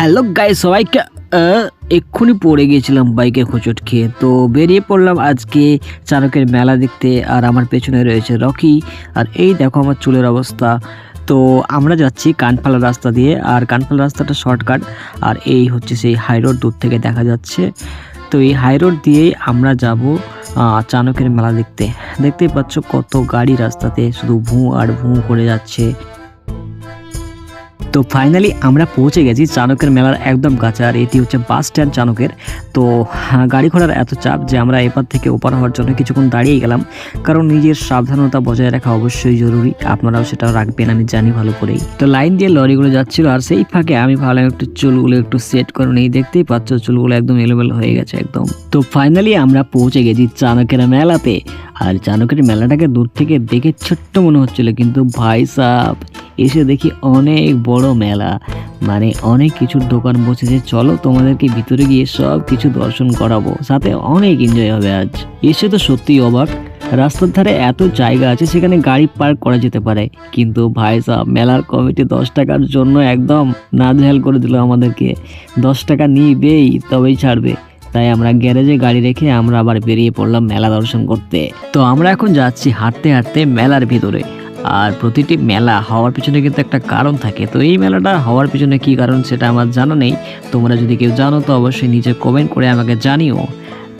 Hello guy সবাইকে এক্ষুনি পড়ে গিয়েছিলাম বাইকে খোঁচট খেয়ে। তো বেরিয়ে পড়লাম আজকে চারকের মেলা দেখতে, আর আমার পেছনে রয়েছে রকি। আর এই দেখো আমার চুলের অবস্থা। তো আমরা যাচ্ছি কানফালা রাস্তা দিয়ে, আর কানফালা রাস্তাটা শর্টকাট। আর এই হচ্ছে সেই হাই রোড দূর থেকে দেখা যাচ্ছে। তো এই হাই রোড দিয়েই আমরা যাব চানকের মেলা দেখতে। দেখতেই পাচ্ছ কত গাড়ি রাস্তাতে শুধু ভুঁ আর ভুঁ করে যাচ্ছে। তো ফাইনালি আমরা পৌঁছে গেছি চানকের মেলার একদম কাছে আর এটি হচ্ছে বাস স্ট্যান্ড চানকের তো হ্যাঁ, গাড়ি ঘোড়ার এত চাপ যে আমরা এপার থেকে ওপার হওয়ার জন্য কিছুক্ষণ দাঁড়িয়ে গেলাম। কারণ নিজের সাবধানতা বজায় রাখা অবশ্যই জরুরি। আপনারাও সেটা রাখবেন আমি জানি ভালো করেই। তো লাইন দিয়ে লরিগুলো যাচ্ছিল আর সেই ফাঁকে আমি ভাবলাম একটু চুলগুলো একটু সেট করে নেই। দেখতেই পাচ্ছ চুলগুলো একদম এলোমেলো হয়ে গেছে একদম। তো ফাইনালি আমরা পৌঁছে গেছি চানকের মেলাতে। আর চানকের মেলাটাকে দূর থেকে দেখে ছোট্ট মনে হচ্ছিল কিন্তু ভাই সাহ এসে দেখি অনেক বড় মেলা। মানে অনেক কিছুর দোকান বসেছে চলো তোমাদেরকে ভিতরে গিয়ে সব কিছু দর্শন করাবো। সাথে অনেক এনজয় হবে আজ। এসে তো সত্যিই অবাক। রাস্তার ধারে এত জায়গা আছে সেখানে গাড়ি পার্ক করা যেতে পারে। কিন্তু ভাই সাহেব মেলার কমিটি দশ টাকার জন্য একদম নাজেহাল করে দিল আমাদেরকে। দশ টাকা নিবেই, তবেই ছাড়বে। তাই আমরা গ্যারেজে গাড়ি রেখে আমরা আবার বেরিয়ে পড়লাম মেলা দর্শন করতে। তো আমরা এখন যাচ্ছি হাঁটতে হাঁটতে মেলার ভিতরে। আর প্রতিটি মেলা হওয়ার পিছনে কিন্তু একটা কারণ থাকে। তো এই মেলাটা হওয়ার পিছনে কি কারণ সেটা আমার জানা নেই। তোমরা যদি কেউ জানো তো অবশ্যই নিচে কমেন্ট করে আমাকে জানিও।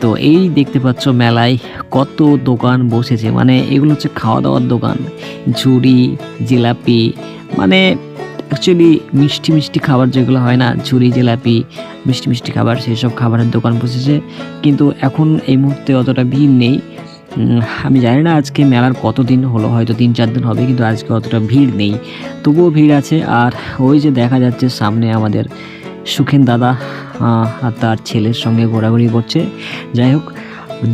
তো এই দেখতে পাচ্ছ মেলায় কত দোকান বসেছে। মানে এগুলো হচ্ছে খাওয়া দাওয়ার দোকান। ঝুড়ি, জিলাপি মানে অ্যাকচুয়ালি মিষ্টি মিষ্টি খাবার যেগুলো হয় না, ঝুড়ি, জিলাপি, মিষ্টি মিষ্টি খাবার সেই সব খাবারের দোকান বসেছে। কিন্তু এখন এই মুহূর্তে অতটা ভিড় নেই। আমি জানি না আজকে মেলার কতদিন হলো, হয়তো তিন চার দিন হবে, কিন্তু আজকে অতটা ভিড় নেই। তবুও ভিড় আছে। আর ওই যে দেখা যাচ্ছে সামনে আমাদের সুখেন দাদা আর তার ছেলের সঙ্গে ঘোরাঘুরি করছে। যাই হোক,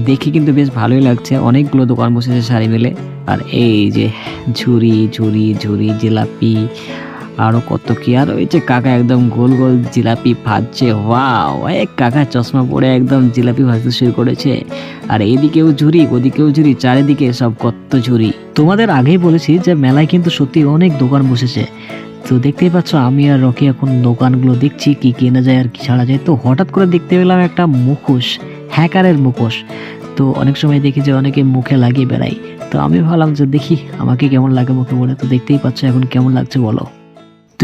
দেখে কিন্তু বেশ ভালোই লাগছে। অনেকগুলো দোকান বসেছে শাড়ি মেলে। আর এই যে ঝুড়ি ঝুড়ি ঝুড়ি, জিলাপি আরও কত কি আর যে কাকা একদম গোল গোল জিলাপি ভাজছে, ওয়াও এক কাকা চশমা পরে একদম জিলাপি ভাজতে শুরু করেছে। আর এদিকেও ঝুড়ি, ওদিকেও ঝুড়ি, চারিদিকে সব কত ঝুড়ি। তোমাদের আগেই বলেছি যে মেলায় কিন্তু সত্যি অনেক দোকান বসেছে। তো দেখতেই পাচ্ছ, আমি আর রকি এখন দোকানগুলো দেখছি, কি কেনা যায় আর কি ছাড়া যায়। তো হঠাৎ করে দেখতে পেলাম একটা মুখোশ, হ্যাকারের মুখোশ। তো অনেক সময় দেখি যে অনেকে মুখে লাগিয়ে বেড়াই তো আমি ভাবলাম যে দেখি, আমাকে কেমন লাগে মুখে বলে তো দেখতেই পাচ্ছ এখন কেমন লাগছে বলো।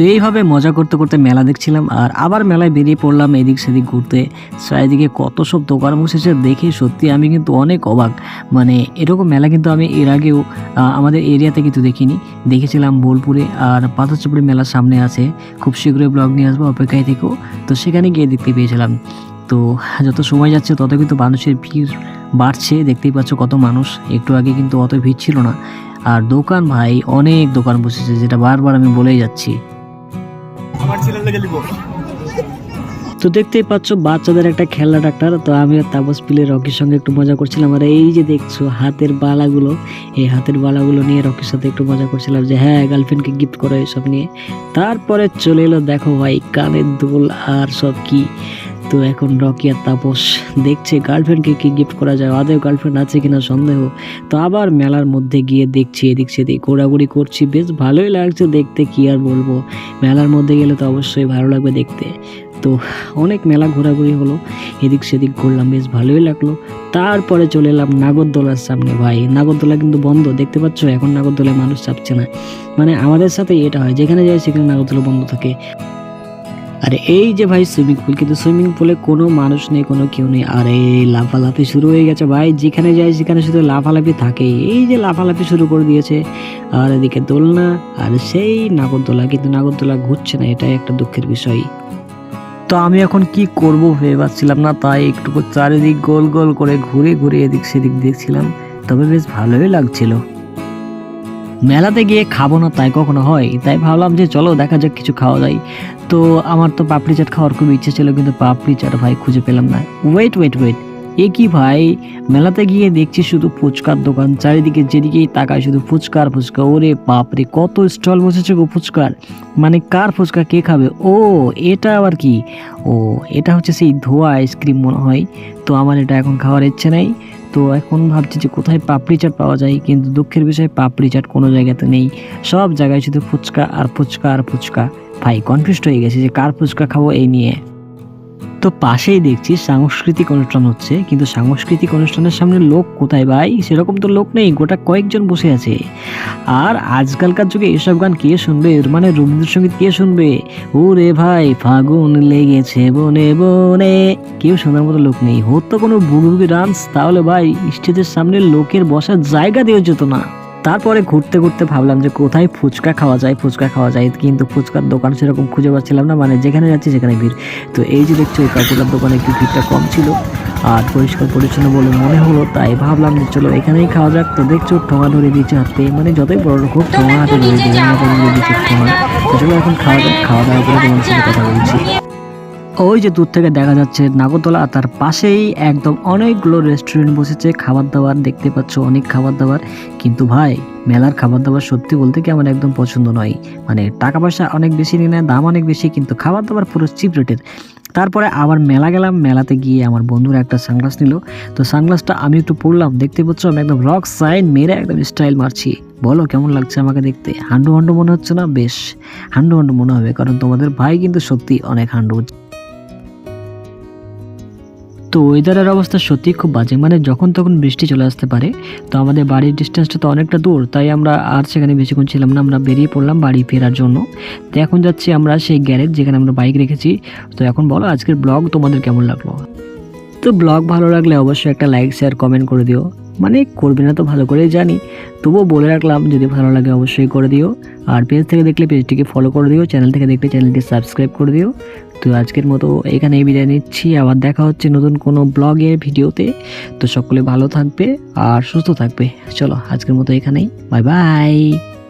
তো এইভাবে মজা করতে করতে মেলা দেখছিলাম আর আবার মেলায় বেরিয়ে পড়লাম এদিক সেদিক ঘুরতে। চারিদিকে কত সব দোকান বসেছে দেখে সত্যি আমি কিন্তু অনেক অবাক। মানে এরকম মেলা কিন্তু আমি এর আগেও আমাদের এরিয়াতে কিন্তু দেখিনি। দেখেছিলাম বোলপুরে আর পাথরচুপুরি মেলার সামনে আছে। খুব শীঘ্রই ব্লগ নিয়ে আসব অপেক্ষায় থেকেও তো সেখানে গিয়ে দেখতে পেয়েছিলাম। তো যত সময় যাচ্ছে তত কিন্তু মানুষের ভিড় বাড়ছে। দেখতেই পাচ্ছ কত মানুষ। একটু আগে কিন্তু অত ভিড় ছিল না। আর দোকান ভাই, অনেক দোকান বসেছে যেটা বারবার আমি বলেই যাচ্ছি। তো দেখতেই পাচ্ছ, বাচ্চাদের একটা খেলনা ডাক্তার। তো আমি আর তাপস পিলে রকির সঙ্গে একটু মজা করছিলাম। আর এই যে দেখছ, হাতের বালাগুলো, এই হাতের বালাগুলো নিয়ে রকির সাথে একটু মজা করছিলাম যে হ্যাঁ গার্লফ্রেন্ডকে গিফট করো এসব নিয়ে। তারপরে চলে এলো, দেখো ভাই, কানের দোল আর সব কি। তো এখন রকি আর তাপস দেখছে গার্লফ্রেন্ডকে কি গিফট করা যায়, আদৌ গার্লফ্রেন্ড আছে কিনা সন্দেহ। তো আবার মেলার মধ্যে গিয়ে দেখছি, এদিক সেদিক ঘোরাঘুরি করছি, বেশ ভালোই লাগছে দেখতে, কি আর বলব। মেলার মধ্যে গেলে তো অবশ্যই ভালো লাগবে দেখতে। তো অনেক মেলা ঘোরাঘুরি হলো, এদিক সেদিক ঘুরলাম, বেশ ভালোই লাগল। তারপরে চলে এলাম নাগরদোলার সামনে, ভাই। নাগরদোলা কিন্তু বন্ধ, দেখতে পাচ্ছ? এখন নাগরদোলায় মানুষ চাপছে না। মানে আমাদের সাথে এটা হয়, যেখানে যাই সেখানে নাগরদোলা বন্ধ থাকে। আর এই যে ভাই সুইমিং পুল কিন্তু সুইমিং পুলে কোনো মানুষ নেই, কোনো কেউ নেই। আর, লাফালাফি শুরু হয়ে গেছে ভাই। যেখানে যাই সেখানে শুধু লাফালাফি থাকে এই যে লাফালাফি শুরু করে দিয়েছে। আর এদিকে দোলনা, আর সেই নাগরদোলা, কিন্তু নাগরদোলা ঘুরছে না, এটাই একটা দুঃখের বিষয়। তো আমি এখন কি করব ভেবে পাচ্ছিলাম না, তাই একটু চারিদিক গোল গোল করে ঘুরে ঘুরে এদিক সেদিক দেখছিলাম। তবে বেশ ভালোই লাগছিল। মেলাতে গিয়ে খাব না, তাই কখনো হয়? তাই ভাবলাম যে চলো, দেখা যাক কিছু খাওয়া যায়। তো আমার তো পাপড়ি চাট খাওয়ার খুব ইচ্ছে ছিল, কিন্তু পাপড়ি চাট ভাই খুঁজে পেলাম না। ওয়েট ওয়েট ওয়েট এ কি ভাই? মেলাতে গিয়ে দেখছি শুধু ফুচকার দোকান, চারিদিকে যেদিকেই তাকায় শুধু ফুচকার ফুচকা। ওরে বাপরে, কত স্টল বসেছে গো ফুচকার। মানে কার ফুচকা, কে খাবে? ও, এটা আবার কি? ও, এটা হচ্ছে সেই ধোয়া আইসক্রিম মনে হয়। তো আমার এটা এখন খাওয়ার ইচ্ছে নেই। তো এখন ভাবছি যে কোথায় পাপড়ি চাট পাওয়া যায়, কিন্তু দুঃখের বিষয়ে পাপড়ি চাট কোনো জায়গাতে নেই। সব জায়গায় শুধু ফুচকা আর ফুচকা আর ফুচকা। ভাই কনফিউজড হয়ে গেছে যে কার ফুচকা খাব এই নিয়ে। তো পাশেই দেখছি সাংস্কৃতিক অনুষ্ঠান হচ্ছে, কিন্তু সাংস্কৃতিক অনুষ্ঠানের সামনে লোক কোথায় ভাই? সেরকম তো লোক নেই, গোটা কয়েকজন বসে আছে। আর আজকালকার যুগে এসব গান কে শুনবে? মানে রবীন্দ্রসঙ্গীত কে শুনবে? ও রে ভাই, ফাগুন লেগেছে বনে বনে। কেউ শোনার মতো লোক নেই। হতো কোনো বুগি ডান্স তাহলে ভাই, স্টেজের সামনে লোকের বসার জায়গা দেওয়া যেত না। তারপরে ঘুরতে ঘুরতে ভাবলাম যে কোথায় ফুচকা খাওয়া যায়, ফুচকা খাওয়া যায়। কিন্তু ফুচকার দোকান সেরকম খুঁজে পাচ্ছিলাম না মানে যেখানে যাচ্ছি সেখানে ভিড়। তো এই যে দেখছ, এই কাকুটার দোকানে একটু ভিড়টা কম ছিল। আর পরিষ্কার পরিচ্ছন্ন বলে মনে হলো, তাই ভাবলাম যে চলো এখানেই খাওয়া যাক। তো দেখছ, ঠোঙা ধরে দিচ্ছে হাতে মানে যতই বড় হোক, ঠোঙা হাতে ধরে দিয়ে ধরে দিচ্ছে ঠোঙা। তো চলো এখন খাওয়া যাক, খাওয়া দাওয়া করে তোমার সাথে কথা বলছি। ওই যে দূর থেকে দেখা যাচ্ছে নাগরদোলা, তার পাশেই একদম অনেকগুলো রেস্টুরেন্ট বসেছে খাবার দাবার দেখতে পাচ্ছ, অনেক খাবার দাবার কিন্তু ভাই, মেলার খাবার দাবার সত্যি বলতে কি আমার একদম পছন্দ নয়। মানে টাকা পয়সা অনেক বেশি নিয়ে নেয় দাম অনেক বেশি, কিন্তু খাবার দাবার পুরো চিপ রেটের তারপরে আবার মেলা গেলাম, মেলাতে গিয়ে আমার বন্ধুরা একটা সানগ্লাস নিল। তো সানগ্লাসটা আমি একটু পরলাম দেখতে পাচ্ছ, আমি একদম রক সাইন মেরে একদম স্টাইল মারছি। বলো, কেমন লাগছে আমাকে দেখতে? হান্ডু হান্ডু মনে হচ্ছে না? বেশ, হান্ডু হান্ডু মনে হবে, কারণ তোমাদের ভাই কিন্তু সত্যি অনেক হান্ডু। তো ওয়েদারের অবস্থা সত্যি খুব বাজে। মানে যখন তখন বৃষ্টি চলে আসতে পারে, তো আমাদের বাড়ির ডিস্টেন্সটা তো অনেকটা দূর, তাই আমরা আর সেখানে বেশিক্ষণ ছিলাম না, আমরা বেরিয়ে পড়লাম বাড়ি ফেরার জন্য। তো এখন যাচ্ছি আমরা সেই গ্যারেজ যেখানে আমরা বাইক রেখেছি। তো এখন বলো আজকের ব্লগ তোমাদের কেমন লাগল? তো ব্লগ ভালো লাগলে অবশ্যই একটা লাইক শেয়ার কমেন্ট করে দিও। মানে করবে না তো ভালো করেই জানি। তবুও বলে রাখলাম, যদি ভালো লাগে অবশ্যই করে দিও। আর পেজ থেকে দেখলে পেজটিকে ফলো করে দিও। চ্যানেল থেকে দেখলে চ্যানেলটি সাবস্ক্রাইব করে দিও। তো আজকের মতো এখানেই বিদায় নিচ্ছি। আবার দেখা হচ্ছে নতুন কোনো ব্লগের ভিডিওতে। তো সকলে ভালো থাকবে আর সুস্থ থাকবে। চলো, আজকের মতো এখানেই। Bye bye.